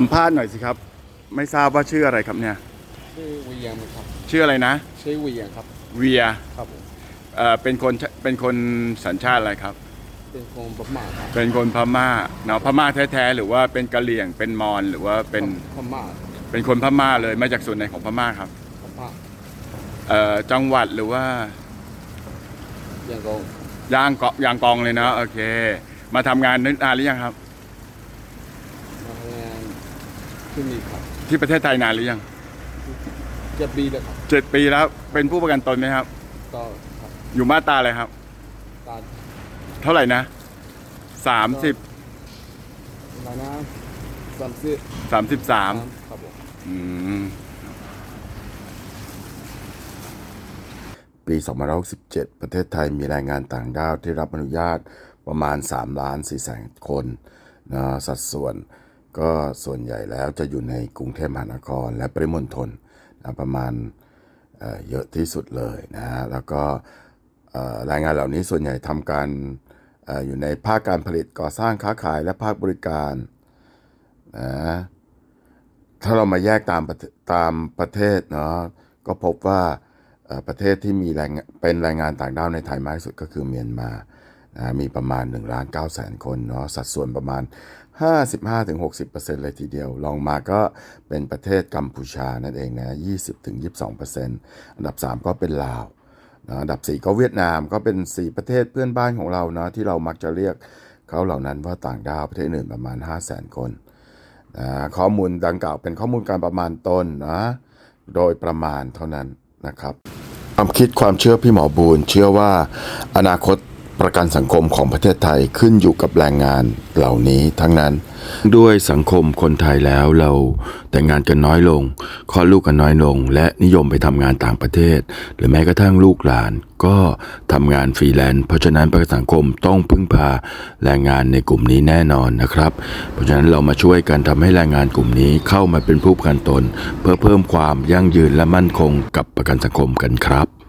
สัมภาษณ์หน่อยสิครับ ไม่ทราบว่าชื่ออะไรครับเนี่ย ชื่อเวียงครับชื่ออะไรนะ ชื่อเวียงครับเวียครับผมเอ่อเป็นคนเป็นคนสัญชาติอะไรครับ เป็นคนประมาทครับเป็นคนพม่าเนาะพม่าแท้ๆหรือว่าเป็นกะเหรี่ยงเป็นมอญหรือว่าเป็นพม่าเป็นคนพม่าเลยมาจากส่วนไหนของพม่าครับพม่าเอ่อจังหวัดหรือว่าอย่างกงยางเกาะยางกองเลยนะโอเค มาทำงานนึกนานหรือยังครับ มาทำงาน ที่นี่ครับที่ประเทศไทยนานหรือยังเจ็ดปีแล้วครับเจ็ดปีแล้วเป็นผู้ประกันตนไหมครับก็ครับอยู่มาตราอะไรครับ ตาเท่าไหร่นะสามสิบอะไรนะสามสิบสามสิบสามครับผมอืม ปี2567 ประเทศไทยมีแรงงานต่างด้าวที่รับอนุญาตประมาณ3ล้าน4แสนคนนะสัดส่วน ก็ส่วนใหญ่แล้วจะอยู่ในกรุงเทพมหานครและปริมณฑลนะประมาณเเยอะที่สุดเลยนะฮะแล้วก็เอ่อแรงานเหล่านี้ส่วนใหญ่ทำการออยู่ในภาคการผลิตก่อสร้างค้าขายและภาคบริการนะถ้าเรามาแยกตามตามประเทศเนาะก็พบว่าประเทศที่มีแรงเป็นแรงงานต่างด้าวในไทยมากที่สุดก็คือเมียนมา นะมีประมาณ1ล้าน9แสนคนเนาะสัดส่วนประมาณ 55-60%เลยทีเดียวลองมาก็เป็นประเทศกัมพูชานั่นเองนะ20-22%อันดับ 3 ก็เป็นลาวนะอันดับ 4 ก็เวียดนามก็เป็น 4 ประเทศเพื่อนบ้านของเราเนาะที่เรามักจะเรียกเขาเหล่านั้นว่าต่างด้าวประเทศอื่นประมาณ 5 0 0 0 0 0 คนนะข้อมูลดังกล่าวเป็นข้อมูลการประมาณต้นนะโดยประมาณเท่านั้นนะครับ ความคิดความเชื่อพี่หมอบูลเชื่อว่าอนาคต ประกันสังคมของประเทศไทยขึ้นอยู่กับแรงงานเหล่านี้ทั้งนั้น ด้วยสังคมคนไทยแล้วเราแต่งงานกันน้อยลงคลอดลูกกันน้อยลง และนิยมไปทำงานต่างประเทศ หรือแม้กระทั่งลูกหลาน ก็ทำงานฟรีแลนซ์เพราะฉะนั้นประกันสังคมต้องพึ่งพาแรงงานในกลุ่มนี้แน่นอนนะครับ เพราะฉะนั้นเรามาช่วยกันทำให้แรงงานกลุ่มนี้เข้ามาเป็นผู้ประกันตน เพื่อเพิ่มความยั่งยืนและมั่นคงกับประกันสังคมกันครับ